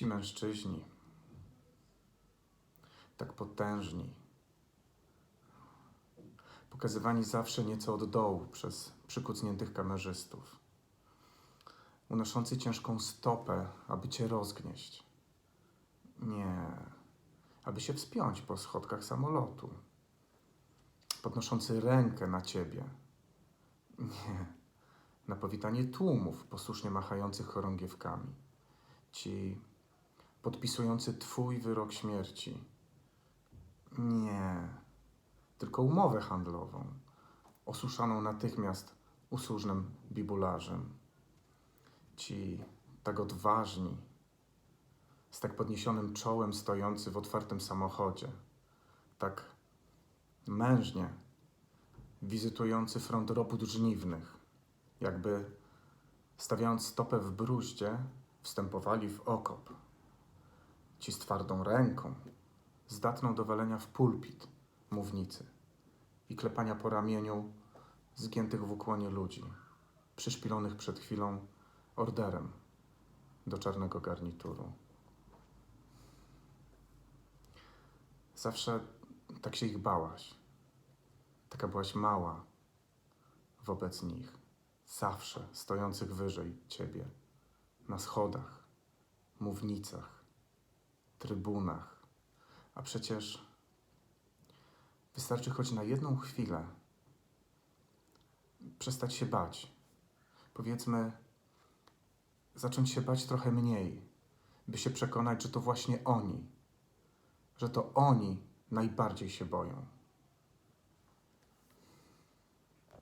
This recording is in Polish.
Ci mężczyźni, tak potężni, pokazywani zawsze nieco od dołu przez przykucniętych kamerzystów, unoszący ciężką stopę, aby cię rozgnieść. Nie, aby się wspiąć po schodkach samolotu, podnoszący rękę na ciebie. Nie, na powitanie tłumów posłusznie machających chorągiewkami. Ci podpisujący Twój wyrok śmierci. Nie, tylko umowę handlową, osuszaną natychmiast usłużnym bibularzem. Ci tak odważni, z tak podniesionym czołem stojący w otwartym samochodzie, tak mężnie wizytujący front robót żniwnych, jakby stawiając stopę w bruździe, wstępowali w okop. Ci z twardą ręką, zdatną do walenia w pulpit mównicy i klepania po ramieniu zgiętych w ukłonie ludzi, przyszpilonych przed chwilą orderem do czarnego garnituru. Zawsze tak się ich bałaś. Taka byłaś mała wobec nich, zawsze stojących wyżej ciebie, na schodach, mównicach, trybunach. A przecież wystarczy choć na jedną chwilę przestać się bać. Powiedzmy, zacząć się bać trochę mniej, by się przekonać, że to właśnie oni, że to oni najbardziej się boją.